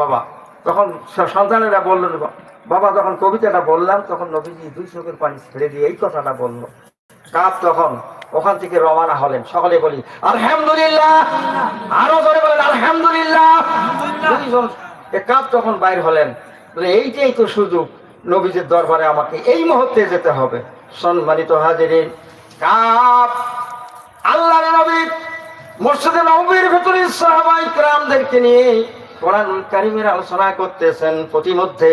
বাবা। তখন সন্তানেরা বললেন বা- বাবা, যখন কবিতাটা বললাম, তখন নবীজি দুই চোখের পানি ছেড়ে দিয়ে এই কথাটা বলল। কাপ তখন ওখান থেকে রওনা হলেন। সকলে বলি, আলহামদুলিল্লাহ। আরও জোরে বলেন, আলহামদুলিল্লাহ। দুইজন কাপ তখন বাইর হলেন। এইটাই তো সুযোগ। নবীজের দরবারে আমাকে এই মুহূর্তে যেতে হবে। সম্মানিত হাজিরিন, কাপ আল্লাহর নবী, মসজিদে নবীর ভেতরে সাহাবাই ক্রামদেরকে নিয়ে কোরআন কারিমের আলোচনা করতেছেন প্রতিমধ্যে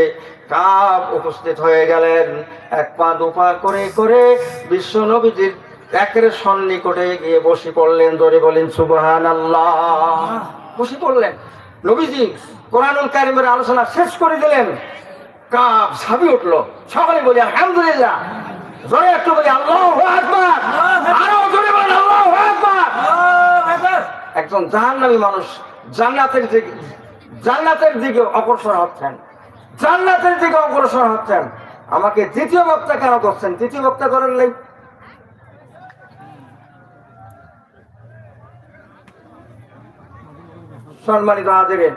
কাপ উপস্থিত হয়ে গেলেন। এক পা দুপা করে করে বিশ্ব নবীজির একের সন্নিকটে গিয়ে বসে পড়লেন ধরে বলেন সুবহান আল্লাহ বসে পড়লেন। নবীজি কোরআনুল কারিমের আলোচনা শেষ করে দিলেন। কাপ ছাবি উঠল। সকলে বলি আলহামদুলিল্লাহ। জোরে একটু বলি আল্লাহ আকবার। আরও জোরে বলেন আল্লাহ আকবার। একজন জাহান্নামী মানুষ জান্নাতের দিকে জান্নাতের দিকে অগ্রসর হচ্ছেন। জান্নাতের দিকে অগ্রসর হচ্ছেন। আমাকে দ্বিতীয় বক্তা কেন করছেন? তৃতীয় বক্তা করেন নাই। সম্মানিত হাজিরেন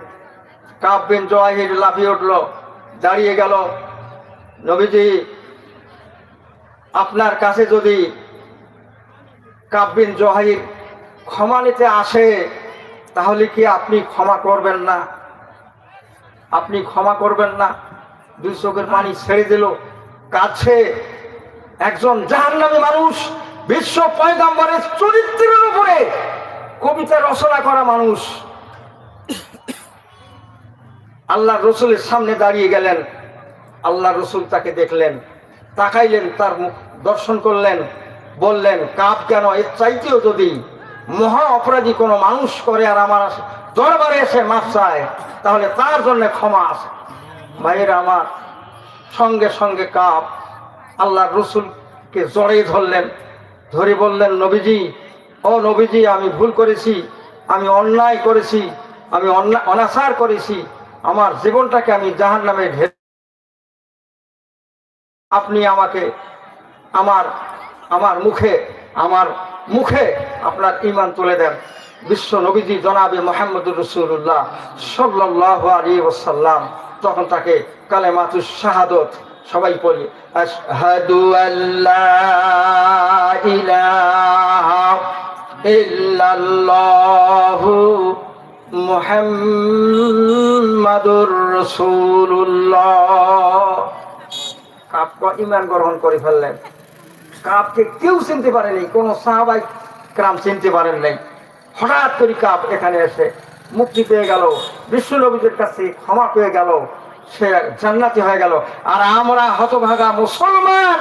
কাপ বিন জওয়াহির লাফিয়ে উঠল, দাঁড়িয়ে গেল। নবীজি, আপনার কাছে যদি কাব্বিন জহাইর ক্ষমা নিতে আসে, তাহলে কি আপনি ক্ষমা করবেন না? আপনি ক্ষমা করবেন না। দুই চোখের পানি ছেড়ে দিল। কাছে একজন জাহান্নামী মানুষ বিশ্ব পয়গাম্বরের চরিত্রের উপরে কবিতা রচনা করা মানুষ। আল্লাহ রসুলের সামনে দাঁড়িয়ে গেলেন। আল্লাহ রসুল তাকে দেখলেন, তাকাইলেন, তার মুখ দর্শন করলেন, বললেন, কাপ কেন? এর চাইতেও যদি মহা অপরাধী কোনো মানুষ করে আর আমার দরবারে এসে মাপ চায়, তাহলে তার জন্য ক্ষমা আছে। ভাইয়েরা আমার, সঙ্গে সঙ্গে কাপ আল্লাহ রসুলকে জড়িয়ে ধরলেন, ধরে বললেন, নবীজি, ও নবীজি, আমি ভুল করেছি, আমি অন্যায় করেছি, আমি অন্যায় অনাচার করেছি, আমার জীবনটাকে আমি জাহান নামে আপনি আমাকে, আমার আমার মুখে আমার মুখে আপনার ইমান তুলে দেন। বিশ্ব নবীজি জনাবে মোহাম্মদুর রসুল্লাহ সাল্লাহ আলী ওসাল্লাম তখন তাকে কালে কালেমাতুস শাহাদত সবাই পড়ি, আশহাদু আল্লাহ ইলাহা ইল্লাল্লাহু মুহাম্মাদুর রাসূলুল্লাহ। কাপ ইমান গ্রহণ করে ফেললেন। কাপকে কেউ চিনতে পারেনি, কোনো সাহাবাই ক্রাম চিনতে পারেন নাই। হঠাৎ করে কাপ এখানে এসে মুক্তি পেয়ে গেল, বিশ্ব নবীদের কাছে ক্ষমা পেয়ে গেল, সে জান্নাতি হয়ে গেল। আর আমরা হতভাগা মুসলমান,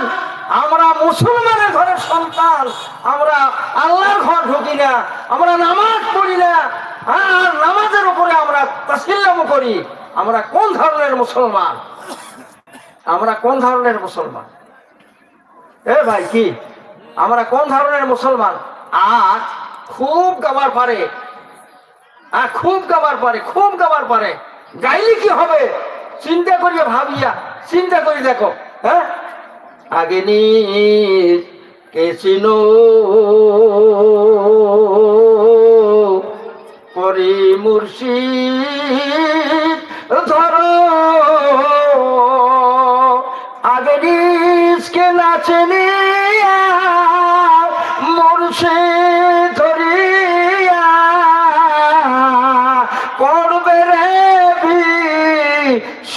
আমরা মুসলমানের ঘরের সন্তান, আমরা আল্লাহর ঘর ঢুকি না, আমরা নামাজ পড়ি না, আর নামাজের উপরে আমরা তাসিল্লাম করি। আমরা কোন ধরনের মুসলমান? আমরা কোন ধরনের মুসলমান? এ ভাই কি? আমরা কোন ধরনের মুসলমান? আর খুব গাবার পারে। আর খুব গাবার পারে, খুব গাবার পারে। গাইলে কি হবে? চিন্তা করিয়া ভাবিয়া, চিন্তা করি দেখো হ্যাঁ? আগে নি কে মুর্শিদ ধরো। আগে নিজকে নাচে মুর্শে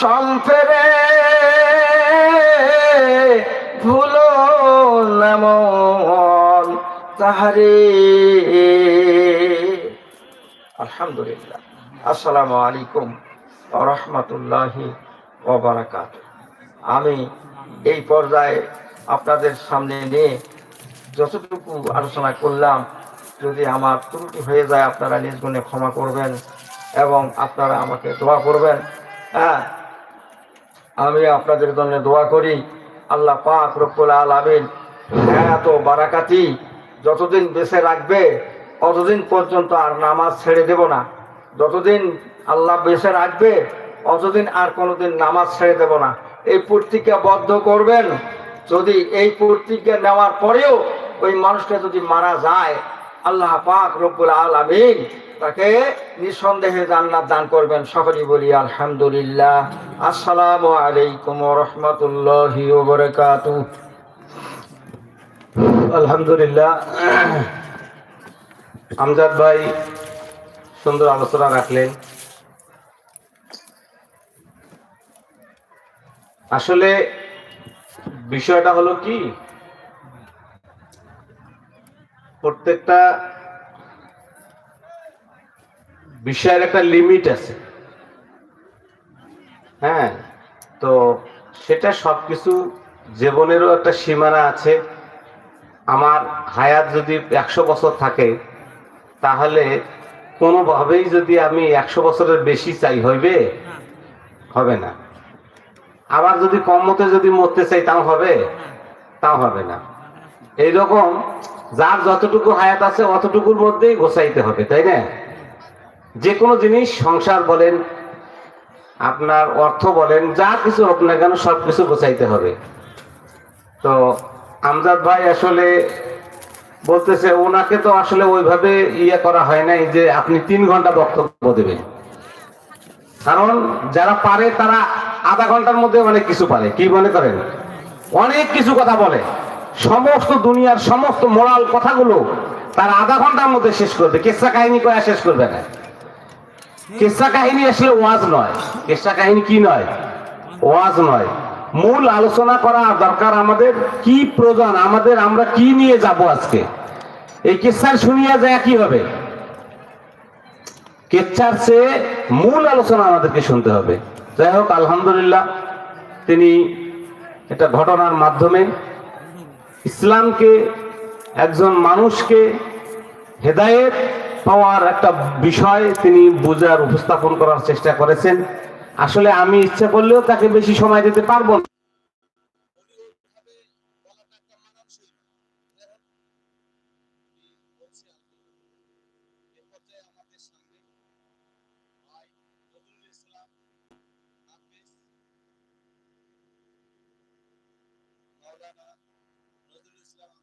সম্পেরে ভুলো নামন তাহারে। আলহামদুলিল্লাহ। আসসালামু আলাইকুম রহমতুল্লাহি ওবরাকাত আমি এই পর্যায়ে আপনাদের সামনে নিয়ে যতটুকু আলোচনা করলাম, যদি আমার ত্রুটি হয়ে যায়, আপনারা নিজ গুণে ক্ষমা করবেন এবং আপনারা আমাকে দোয়া করবেন। হ্যাঁ আমি আপনাদের জন্য দোয়া করি, আল্লাহ পাক রব্বুল আলামিন এত বারাকাতি যতদিন বেঁচে রাখবে, অতদিন পর্যন্ত আর নামাজ ছেড়ে দেব না। যতদিন আল্লাহ বেঁচে রাখবে, অতদিন আর কোনোদিন নামাজ ছেড়ে দেব না। এই পত্রিকা বদ্ধ করবেন, যদি এই পত্রিকা নেওয়ার পরেও ওই মানুষটা যদি মারা যায় আল্লাহ পাক রব্বুল আলামিন তাকে নিঃসন্দেহে জান্নাত দান করবেন। সকলেই বলি, আলহামদুলিল্লাহ। আসসালামু আলাইকুম রাহমাতুল্লাহি ওয়া বারাকাতুহু। আলহামদুলিল্লাহ। আমজাদ ভাই সুন্দর আলোচনা রাখলেন। আসলে বিষয়টা হলো কি? প্রত্যেকটা বিষয়ের একটা লিমিট আছে। হ্যাঁ তো সেটা সবকিছু জীবনেরও একটা সীমানা আছে। আমার হায়াত যদি একশো বছর থাকে, তাহলে কোনোভাবেই যদি আমি একশো বছরের বেশি চাই, হইবে? হবে না। আবার যদি কম মতে যদি মরতে চাই, তাও হবে? তাও হবে না। এইরকম যার যতটুকু হায়াত আছে অতটুকুর মধ্যেই গোছাইতে হবে, তাই না? যে কোনো জিনিস সংসার বলেন, আপনার অর্থ বলেন, যা কিছু হোক না কেন সব কিছু গোছাইতে হবে। তো আমজাদ ভাই আসলে বলতেছে, ওনাকে তো আসলে ওইভাবে ইয়ে করা হয় নাই যে আপনি তিন ঘণ্টা বক্তব্য দেবেন। কারণ যারা পারে তারা আধা ঘণ্টার মধ্যে অনেক কিছু পারে। কি মনে করেন? অনেক কিছু কথা বলে। সমস্ত দুনিয়ার সমস্ত মোরাল কথাগুলো তার আধা ঘণ্টার মধ্যে শেষ করবে কেসা কাহিনী কয়া শেষ করবে না। কেসা কাহিনী আসলে ওয়াজ নয়। কেসা কাহিনী কি নয়? ওয়াজ নয়। মূল আলোচনা করা দরকার আমাদের। কি প্রয়োজন? আমাদের আমরা কি নিয়ে যাব আজকে? এই কেসার শুনিয়া যায় কি হবে? কেচ্ছার চেয়ে মূল আলোচনা আমাদেরকে শুনতে হবে। যাই হোক, আলহামদুলিল্লাহ, তিনি এটা ঘটনার মাধ্যমে ইসলামকে, একজন মানুষকে হেদায়েত পাওয়ার একটা বিষয় তিনি বোঝার, উপস্থাপন করার চেষ্টা করেছেন। আসলে আমি ইচ্ছা করলেও তাকে বেশি সময় দিতে পারব না।